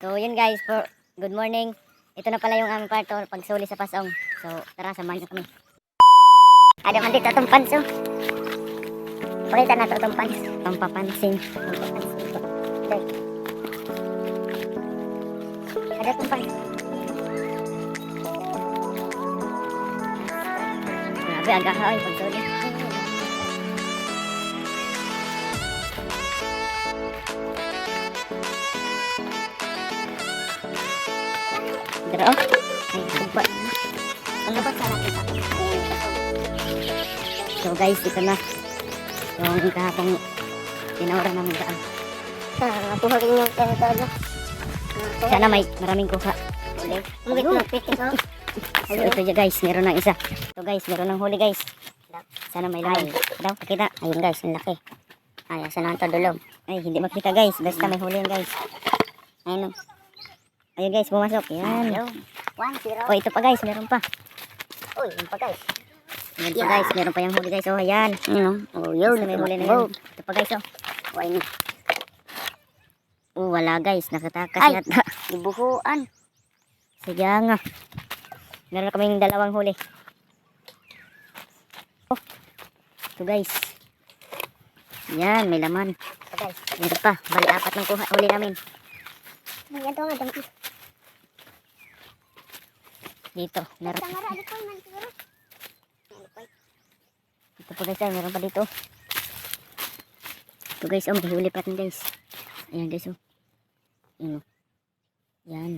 So yun guys, for good morning. Ito na pala yung aming kwarto pagsuli sa pasong. So tara, samahan niyo kami. Ada man dito itong panso. Pakita na ito itong panso. Pampapansin. Pampapansin. Dahil. Ada itong panso. Grabe, aga ka ay pagsuli. Pero oh, ay kumpat. Ang dapat sa natin pa. So guys, ito na. Yung kahapong tinawara namin daan. Nakuha rin yung territory. Sana may maraming kuha. Ulit. Ulit na pikin ko. So ito dyan guys, meron ng isa. So guys, meron ng huli guys. Sana may laman. Daw, pakita. Ayun guys, ang laki. Ay, asa na ito dulog. Ay, hindi makita guys. Basta may huli yan guys. Ayun. Ayun guys, pumasok. Yan. Ayun. One, zero. Oh, ito pa guys, meron pa. Uy, yun pa guys. Meron pa guys, meron pa yung huli guys. Oh, ayan. Ano? Oh, yun. Basta may huli na yun. Ito pa guys, oh. Uy, no. Oh, wala guys. Nakatakas Ay. yata. Ibuhuan. Sige nga. Meron na kaming dalawang huli. Oh. Ito guys. Yan, may laman. Ito guys. Meron pa. Bali, apat ng kuha. Huli namin. Ayan to, madam. Dito. Meron ano po guys, ah, meron pa dito. Ito guys, oh, may huli pa guys. Ayan guys, oh. Yan, oh. Yan.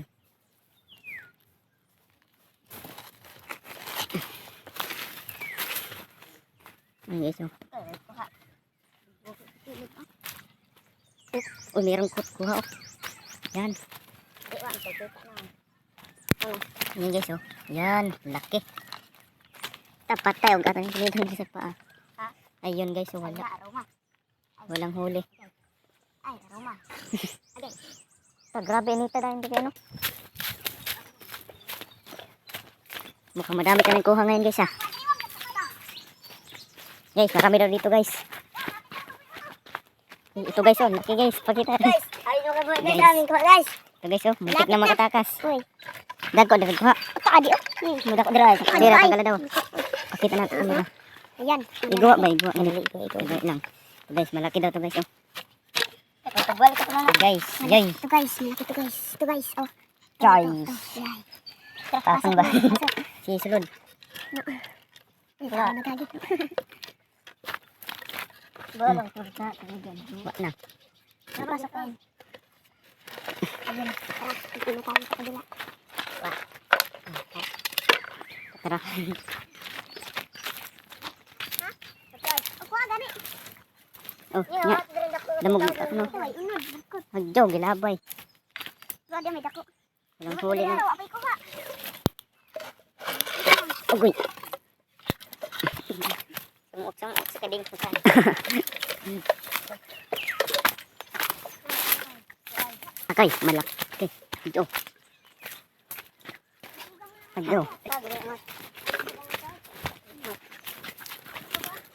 Ayan guys, oh. Kuha. Oh, merong ku- kuha, oh. Yan. Iwan, kita na. Ayan guys, oh. Yan, laki. Tapat tayo, ang katang dito sa paa. Ha? Ayun guys, oh, Wala. Walang huli. Ay, aroma. Agay. Ah, grabe nito dahil hindi kayo, no? Mukhang madami kaming kuha ngayon, guys, ah. Guys, marami daw dito, guys. Ito, guys, oh. Laki, guys. Pakita. Guys, ayun kabuhay guys. Guys. Ito, guys, oh. Muntik na makatakas. Uy. Dagko, dagko, kuha. Paadi oh. Muda ko dira. Dira, tanggal daw. Pakita natin kung dira. Ayan. Igwa ba? Igwa. Ganili, igwa, igwa. Igwa lang. Guys, malaki daw to, guys, oh. Ka pa Ito, guys. Yay. Ito guys, malaki ito guys. Ito guys, oh. Guys. Pasang ba? Si Sulod. Wala na kagit. Bolong purta talaga. Wa na. Napasok ko. Ayun, tara, pipili tayo sa kabila. Tara. Ako nga gani. Oh, nya. Damog ako, no? Magjaw, gilabay. Wala may dako. Walang huli na. Nga. Ugoy. Sumuot sa sa kading ko saan. Akay, malaki. Okay. Magjaw. Magjaw.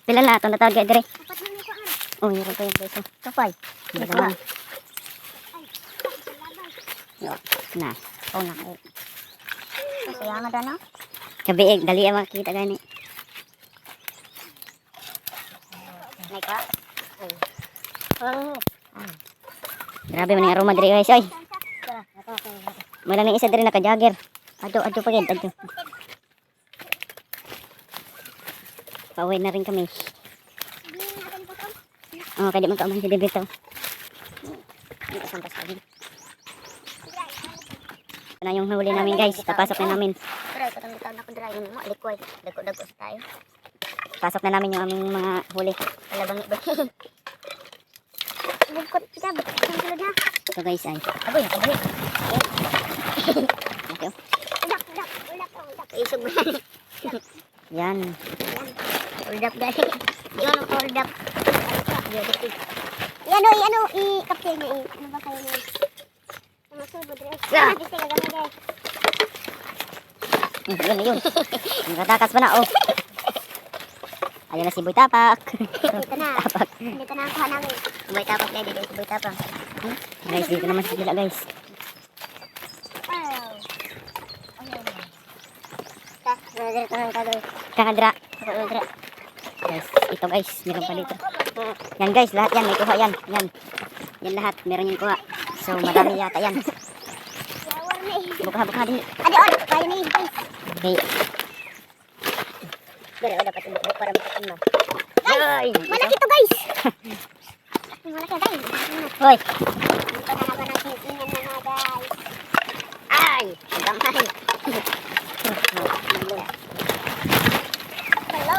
Pila na ito natawag dire. Ano. Oh, meron pa yung beso. Kapay. May laman. Na. Oh, na. Kaya nga dana. Kabiig, dali ang makikita gani. May ka. Oh. Grabe man aroma dire guys. Oy, nang isa dire naka-jagger. Adto, adto pa gid, adto. Pauwi na rin kami. To. Oh, kaya di man kauman si Debito. Hindi ka sampas lagi. Ito na yung huli namin guys. Papasok na namin. Pero ito tang bitaw na ko dry mo alikoy. Dako-dako sa tayo. Pasok na namin yung aming mga huli. Alabang iba. Bukod kita, ang sulod na. Ito guys ay. Aboy, aboy. Okay. Udak, udak, udak, udak. Isog mo yan. Yan. Hold up dali. Yun, hold up. Yan o, yan o, i-capture niya. Ano ba kayo niya? Namasubod rin. Yeah. Ah, di sila gamay. Hmm, yun, yun. Nakatakas pa na oh. Ayun na si Boy Tapak. Dito na. Tapak. Dito na ang kuha namin. Boy tapak na dito. Boy tapak. Guys, dito naman sa kabila guys. Kakadra. Nagdira. Guys, ito guys, meron pa dito. Yan guys, lahat yan, may kuha yan. Yan. Yan lahat, meron yung kuha. So, madami yata yan. Buka, buka din. Adi, oh, kaya na eh. guys. Okay. Dali, o dapat ibukbuk para makatan mo. Ay! Malaki to guys. Malaki guys. Hoy! Ito na naman ang titingnan na mga guys. Ay! Ang kamay! Hello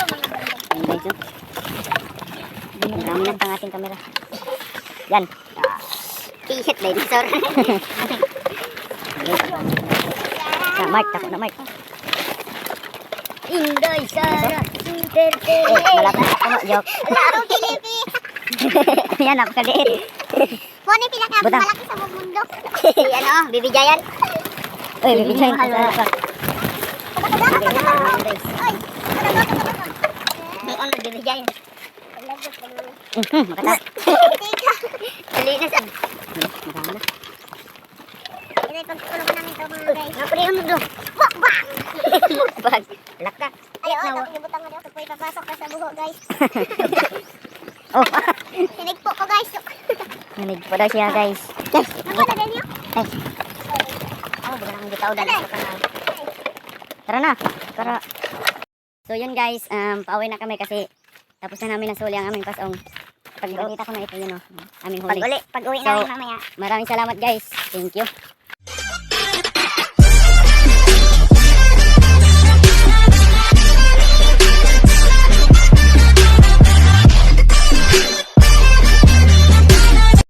mga bundok. Yan guys, oh. Dami ng kamera. Yan. T-shirt dinosaur. na, Mark, tako na Mark. Inday Sara, super Eh, malapit na ano, joke. Wala akong kilipi. Yan, napakaliit. Muna yung pinaka Butang. malaki sa buong mundo. Yan o, bibijayan. Uy, bibijayan ka sa Bag. Alak ka. Ay, oh, tapos yung butang na dito po ipapasok na sa buho guys. Oh, Sinigpo ko guys. nanig po daw siya guys. Nakita din niyo? Ay. Oh, baka nang bitaw dahil sa kanal. Tara na. Tara. So yun guys, um, pauwi na kami kasi tapos na namin nasuli ang aming pasong. Pag nakita ko na ito yun oh, aming huli. Pag uli, pag uwi So, namin mamaya. Maraming salamat guys. Thank you.